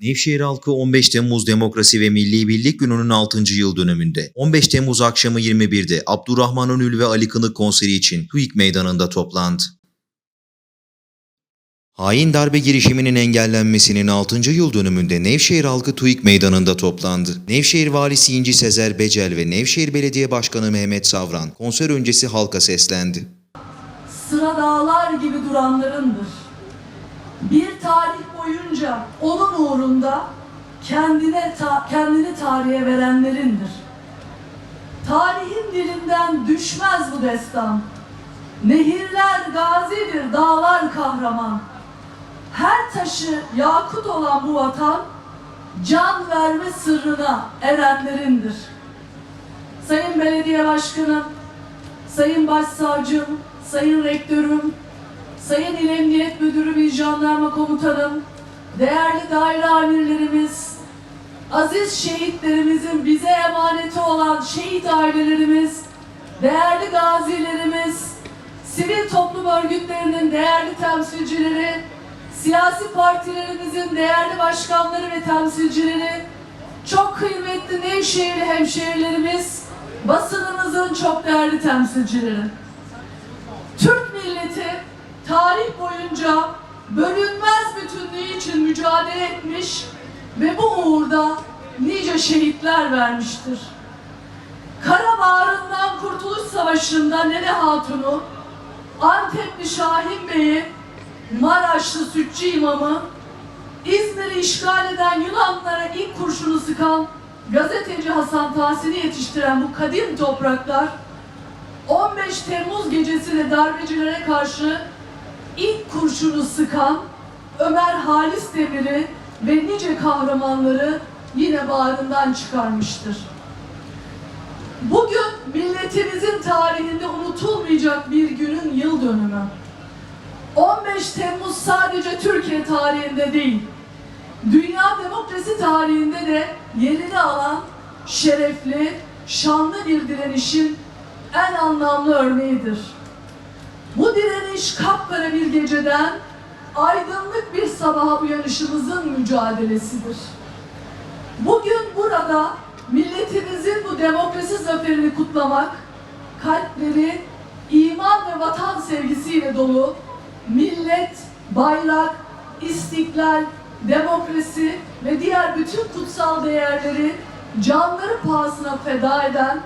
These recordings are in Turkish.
Nevşehir halkı 15 Temmuz Demokrasi ve Milli Birlik Günü'nün 6. yıl dönümünde 15 Temmuz akşamı 21'de Abdurrahman Önül ve Ali Kınık konseri için TÜİK Meydanı'nda toplandı. Hain darbe girişiminin engellenmesinin 6. yıl dönümünde Nevşehir halkı TÜİK Meydanı'nda toplandı. Nevşehir Valisi İnci Sezer Becel ve Nevşehir Belediye Başkanı Mehmet Savran konser öncesi halka seslendi. sıra dağlar gibi duranlarındır. Bir tarih boyunca onun uğrunda kendine ta- kendini tarihe verenlerindir. Tarihin dilinden düşmez bu destan. Nehirler gazidir, dağlar kahraman. Her taşı yakut olan bu vatan, can verme sırrına erenlerindir. Sayın Belediye Başkanım, Sayın Başsavcım, Sayın Rektörüm, Sayın İl Emniyet Müdürü ve Jandarma Komutanım, değerli daire amirlerimiz, aziz şehitlerimizin bize emaneti olan şehit ailelerimiz, değerli gazilerimiz, sivil toplum örgütlerinin değerli temsilcileri, siyasi partilerimizin değerli başkanları ve temsilcileri, çok kıymetli Nevşehirli hemşehrilerimiz, basınımızın çok değerli temsilcileri. Türk milleti tarih boyunca bölünmez bütünlüğü için mücadele etmiş ve bu uğurda nice şehitler vermiştir. Karabağrı'ndan Kurtuluş Savaşı'nda Nene Hatun'u, Antepli Şahin Bey'i, Maraşlı Sütçü İmamı, İzmir'i işgal eden Yunanlara ilk kurşunu sıkan gazeteci Hasan Tahsin'i yetiştiren bu kadim topraklar 15 Temmuz gecesinde darbecilere karşı ilk kurşunu sıkan Ömer Halis Demir'i ve nice kahramanları yine bağrından çıkarmıştır. Bugün milletimizin tarihinde unutulmayacak bir günün yıl dönümü. 15 Temmuz sadece Türkiye tarihinde değil, dünya demokrasi tarihinde de yerini alan şerefli, şanlı bir direnişin en anlamlı örneğidir. Bu direniş kapkara bir geceden aydınlık bir sabaha uyanışımızın mücadelesidir. Bugün burada milletimizin bu demokrasi zaferini kutlamak, kalpleri iman ve vatan sevgisiyle dolu, millet, bayrak, istiklal, demokrasi ve diğer bütün kutsal değerleri canları pahasına feda eden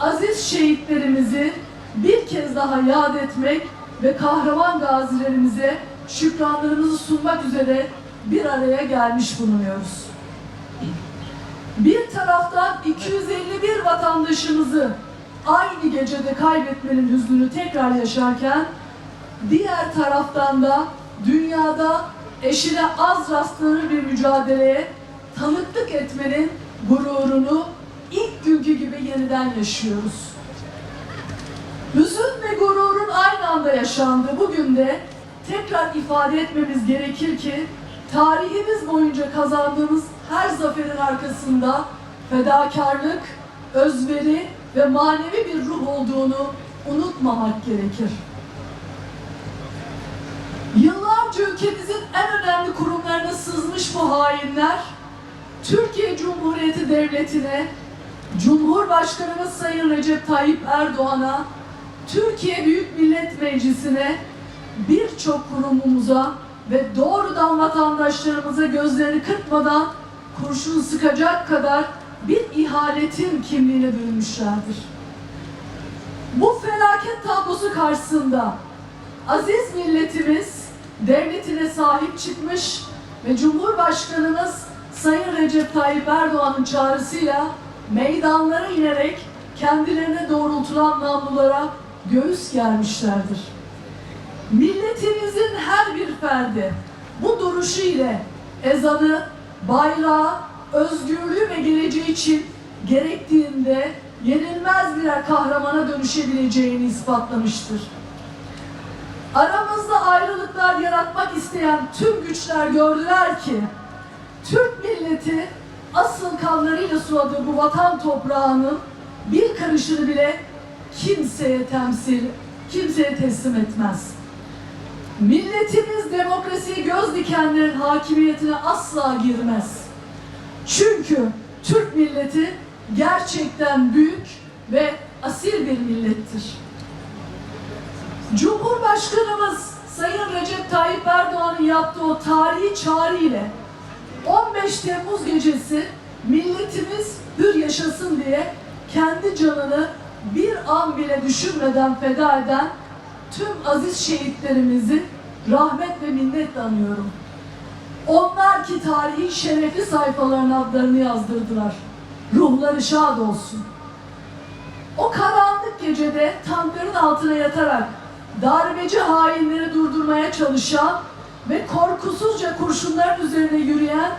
aziz şehitlerimizi bir kez daha yad etmek ve kahraman gazilerimize şükranlarımızı sunmak üzere bir araya gelmiş bulunuyoruz. Bir taraftan 251 vatandaşımızı aynı gecede kaybetmenin hüznünü tekrar yaşarken diğer taraftan da dünyada eşine az rastlanır bir mücadeleye tanıklık etmenin gururunu ilk günkü gibi yeniden yaşıyoruz. Hüzün ve gururun aynı anda yaşandığı bugün de tekrar ifade etmemiz gerekir ki tarihimiz boyunca kazandığımız her zaferin arkasında fedakarlık, özveri ve manevi bir ruh olduğunu unutmamak gerekir. Yıllarca ülkemizin en önemli kurumlarına sızmış bu hainler, Türkiye Cumhuriyeti Devleti'ne, Cumhurbaşkanımız Sayın Recep Tayyip Erdoğan'a, Türkiye Büyük Millet Meclisi'ne, birçok kurumumuza ve doğrudan vatandaşlarımıza gözlerini kırpmadan kurşun sıkacak kadar bir ihanetin kimliğine bürünmüşlerdir. Bu felaket tablosu karşısında aziz milletimiz devletine sahip çıkmış ve Cumhurbaşkanımız Sayın Recep Tayyip Erdoğan'ın çağrısıyla meydanlara inerek kendilerine doğrultulan namlulara göğüs germişlerdir. Milletimizin her bir ferdi bu duruşu ile ezanı, bayrağı, özgürlüğü ve geleceği için gerektiğinde yenilmez birer kahramana dönüşebileceğini ispatlamıştır. Aramızda ayrılıklar yaratmak isteyen tüm güçler gördüler ki Türk milleti asıl kanlarıyla suladığı bu vatan toprağının bir karışını bile kimseye temsil, kimseye teslim etmez. Milletimiz demokrasiye göz diken birikenlerin hakimiyetine asla girmez. Çünkü Türk milleti gerçekten büyük ve asil bir millettir. Cumhurbaşkanımız Sayın Recep Tayyip Erdoğan'ın yaptığı o tarihi çağrı ile 15 Temmuz gecesi milletimiz hür yaşasın diye kendi canını bir an bile düşünmeden feda eden tüm aziz şehitlerimizi rahmet ve minnetle anıyorum. Onlar ki tarihin şerefli sayfalarına adlarını yazdırdılar. Ruhları şad olsun. O karanlık gecede tankların altına yatarak darbeci hainleri durdurmaya çalışan ve korkusuzca kurşunların üzerine yürüyen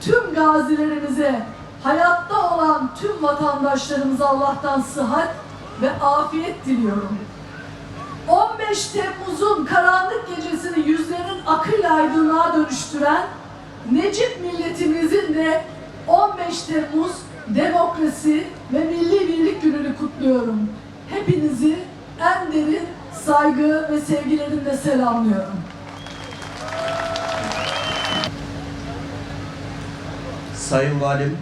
tüm gazilerimize, hayatta olan tüm vatandaşlarımıza Allah'tan sıhhat ve afiyet diliyorum. 15 Temmuz'un karanlık gecesini yüzlerin akıyla aydınlığa dönüştüren Necip milletimizin de 15 Temmuz demokrasi ve milli birlik gününü kutluyorum. Hepinizi en derin saygı ve sevgilerimle selamlıyorum. Sayın Valim,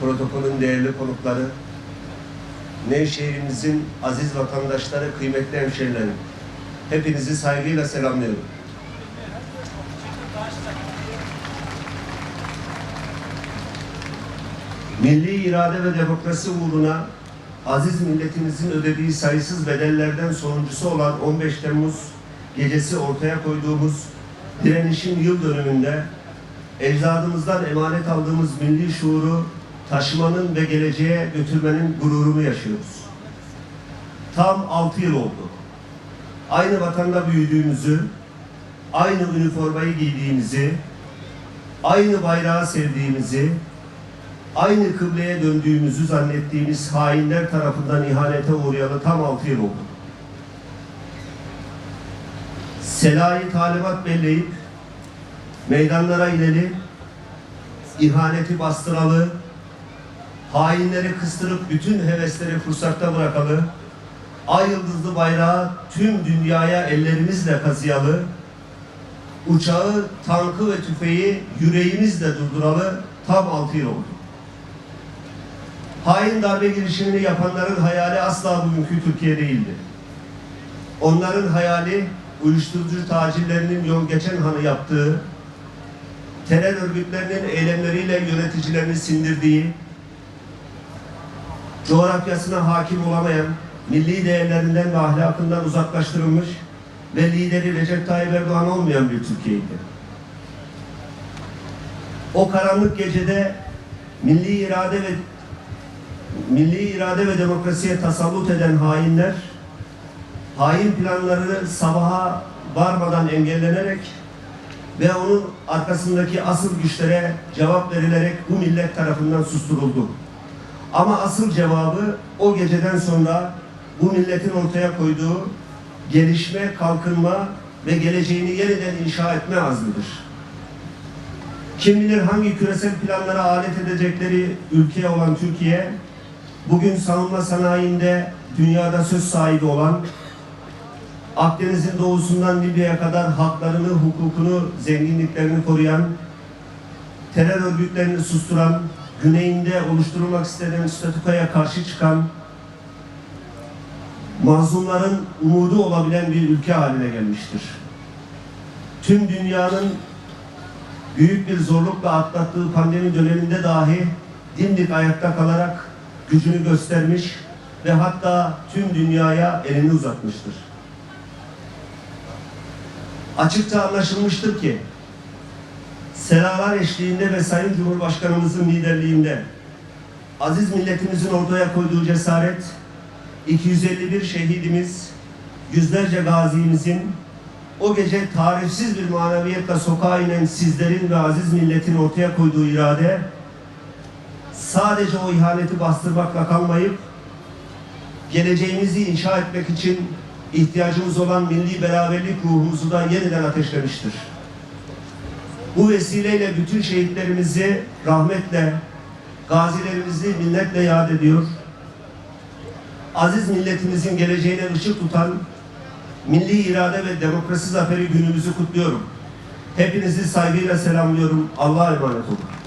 protokolün değerli konukları, Nevşehir'imizin aziz vatandaşları, kıymetli hemşehrilerim, hepinizi saygıyla selamlıyorum. Milli irade ve demokrasi uğruna aziz milletimizin ödediği sayısız bedellerden sonuncusu olan 15 Temmuz gecesi ortaya koyduğumuz direnişin yıl dönümünde ecdadımızdan emanet aldığımız milli şuuru taşımanın ve geleceğe götürmenin gururunu yaşıyoruz. Tam altı yıl oldu. Aynı vatanda büyüdüğümüzü, aynı üniformayı giydiğimizi, aynı bayrağı sevdiğimizi, aynı kıbleye döndüğümüzü zannettiğimiz hainler tarafından ihanete uğrayalı tam altı yıl oldu. Selayı talimat belleyip meydanlara ineli, ihaneti bastıralı, hainleri kıstırıp bütün hevesleri fırsatta bırakalı, ay yıldızlı bayrağı tüm dünyaya ellerimizle kazıyalı, uçağı, tankı ve tüfeği yüreğimizle durduralı tam altı yıl oldu. Hain darbe girişimini yapanların hayali asla bugünkü Türkiye değildi. Onların hayali uyuşturucu tacirlerinin yol geçen hanı yaptığı, terör örgütlerinin eylemleriyle yöneticilerini sindirdiği, coğrafyasına hakim olamayan, milli değerlerinden ve ahlakından uzaklaştırılmış ve lideri Recep Tayyip Erdoğan olmayan bir Türkiye'ydi. O karanlık gecede milli irade ve milli irade ve demokrasiye tasallut eden hainler hain planları sabaha varmadan engellenerek ve onun arkasındaki asıl güçlere cevap verilerek bu millet tarafından susturuldu. Ama asıl cevabı o geceden sonra bu milletin ortaya koyduğu gelişme, kalkınma ve geleceğini yeniden inşa etme azmidir. Kim bilir hangi küresel planlara alet edecekleri ülke olan Türkiye, bugün savunma sanayinde dünyada söz sahibi olan Akdeniz'in doğusundan Libya'ya kadar haklarını, hukukunu, zenginliklerini koruyan, terör örgütlerini susturan, güneyinde oluşturulmak istenen statükoya karşı çıkan, mazlumların umudu olabilen bir ülke haline gelmiştir. Tüm dünyanın büyük bir zorlukla atlattığı pandemi döneminde dahi dimdik ayakta kalarak gücünü göstermiş ve hatta tüm dünyaya elini uzatmıştır açıkça anlaşılmıştır ki seralar eşliğinde ve Sayın Cumhurbaşkanımızın liderliğinde aziz milletimizin ortaya koyduğu cesaret 251 şehidimiz yüzlerce gazimizin o gece tarifsiz bir maneviyetle sokağa inen sizlerin ve aziz milletin ortaya koyduğu irade sadece o ihaneti bastırmakla kalmayıp geleceğimizi inşa etmek için ihtiyacımız olan milli beraberlik ruhumuzu da yeniden ateşlemiştir. Bu vesileyle bütün şehitlerimizi rahmetle, gazilerimizi minnetle yad ediyor. Aziz milletimizin geleceğine ışık tutan milli irade ve demokrasi zaferi günümüzü kutluyorum. Hepinizi saygıyla selamlıyorum. Allah'a emanet olun.